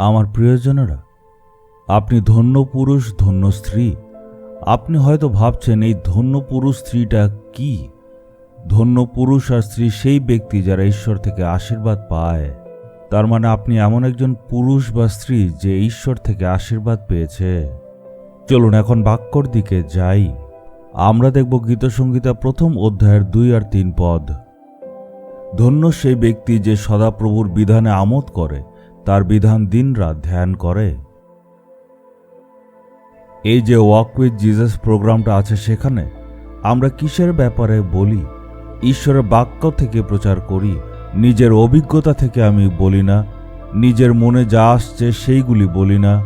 আমার প্রিয়জনেরা, আপনি ধন্য পুরুষ, ধন্য স্ত্রী। আপনি হয়তো ভাবছেন এই ধন্য পুরুষ স্ত্রীটা কি? ধন্য পুরুষ আর স্ত্রী সেই ব্যক্তি যারা ঈশ্বর থেকে আশীর্বাদ পায়। তার মানে আপনি এমন একজন পুরুষ বা স্ত্রী যে ঈশ্বর থেকে আশীর্বাদ পেয়েছে। চলুন এখন বাক্যর দিকে যাই। আমরা দেখব গীতসংগীতা প্রথম অধ্যায়ের দুই আর তিন পদ। ধন্য সেই ব্যক্তি যে সদাপ্রভুর বিধানে আমোদ করে তার বিধান দিনরাত ধ্যান করে। এই যে ওয়াক উইথ জিজাস প্রোগ্রামটা আছে সেখানে, আমরা কিসের ব্যাপারে বলি? ঈশ্বরের বাক্য থেকে প্রচার করি, নিজের অভিজ্ঞতা থেকে আমি বলি না, নিজের মনে যা আসছে সেইগুলি বলি না।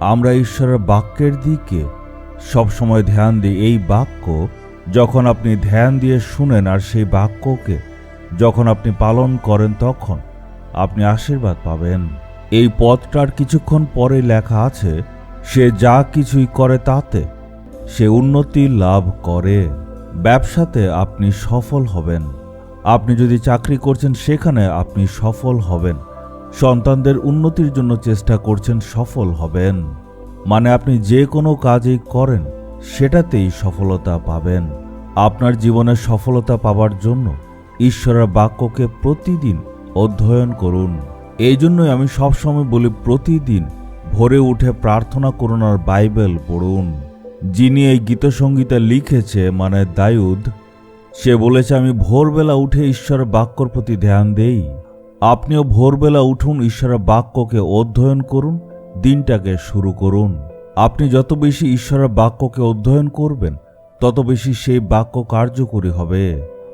আমরা ঈশ্বরের বাক্যের দিকে সবসময় ধ্যান দিই। এই বাক্য যখন আপনি ধ্যান দিয়ে শুনেন আর সেই বাক্যকে যখন আপনি পালন করেন তখন আপনি আশীর্বাদ পাবেন। এই পথটার কিছুক্ষণ পরে লেখা আছে, সে যা কিছুই করে তাতে, সে উন্নতি লাভ করে। ব্যবসাতে আপনি সফল হবেন। আপনি যদি চাকরি করছেন, সেখানে আপনি সফল হবেন। সন্তানদের উন্নতির জন্য চেষ্টা করছেন, সফল হবেন। মানে আপনি যে কোনো কাজই করেন, সেটাতেই সফলতা পাবেন। আপনার জীবনে সফলতা পাবার জন্য ঈশ্বরের বাক্যকে প্রতিদিন অধ্যয়ন করুন। এই জন্যই আমি সবসময় বলি, প্রতিদিন ভোরে উঠে প্রার্থনা করুন আর বাইবেল পড়ুন। যিনি এই গীতসঙ্গীতা লিখেছে মানে দায়ুদ সে বলেছে, আমি ভোরবেলা উঠে ঈশ্বরের বাক্যর প্রতি ধ্যান দেই। আপনিও ভোরবেলা উঠুন, ঈশ্বরের বাক্যকে অধ্যয়ন করুন, দিনটাকে শুরু করুন। আপনি যত বেশি ঈশ্বরের বাক্যকে অধ্যয়ন করবেন, তত বেশি সেই বাক্য কার্যকরী হবে।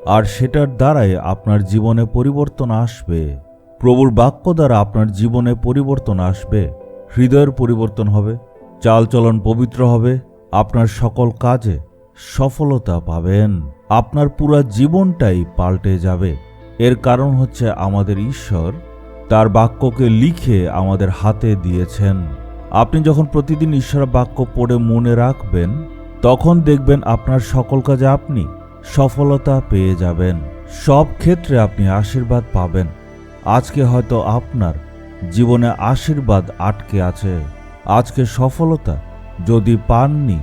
আর সেটার দ্বারাই আপনার জীবনে পরিবর্তন আসবে। প্রভুর বাক্য দ্বারা আপনার জীবনে পরিবর্তন আসবে। হৃদয়ের পরিবর্তন হবে, চালচলন পবিত্র হবে, আপনার সকল কাজে সফলতা পাবেন। আপনার পুরা জীবনটাই পাল্টে যাবে। এর কারণ হচ্ছে আমাদের ঈশ্বর তার বাক্যকে লিখে আমাদের হাতে দিয়েছেন। আপনি যখন প্রতিদিন ঈশ্বরের বাক্য পড়ে মনে রাখবেন, তখন দেখবেন আপনার সকল কাজে আপনি সফলতা পেয়ে যাবেন। সব ক্ষেত্রে আপনি আশীর্বাদ পাবেন। আজকে হয়তো আপনার জীবনে আশীর্বাদ আটকে আছে। আজকে সফলতা যদি পাননি,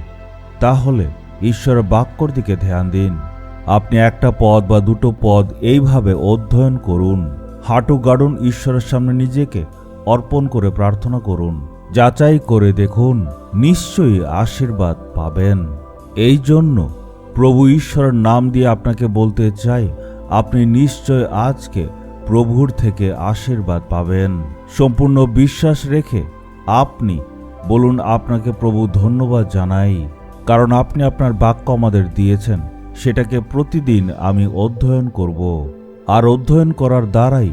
তাহলে ঈশ্বরের বাক্যর দিকে ধ্যান দিন। আপনি একটা পদ বা দুটো পদ এইভাবে অধ্যয়ন করুন। হাঁটু গাড়ুন, ঈশ্বরের সামনে নিজেকে অর্পণ করে প্রার্থনা করুন। যাচাই করে দেখুন, নিশ্চয়ই আশীর্বাদ পাবেন। এই জন্য প্রভু ঈশ্বরের নাম দিয়ে আপনাকে বলতে চাই, আপনি নিশ্চয় আজকে প্রভুর থেকে আশীর্বাদ পাবেন। সম্পূর্ণ বিশ্বাস রেখে আপনি বলুন, আপনাকে প্রভু ধন্যবাদ জানাই, কারণ আপনি আপনার বাক্য আমাদের দিয়েছেন, সেটাকে প্রতিদিন আমি অধ্যয়ন করব। আর অধ্যয়ন করার দ্বারাই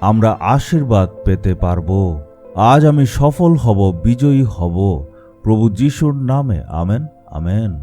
আমরা আশীর্বাদ পেতে পারব। আজ আমি সফল হব, বিজয়ী হব। প্রভু যিশুর নামে, amen amen.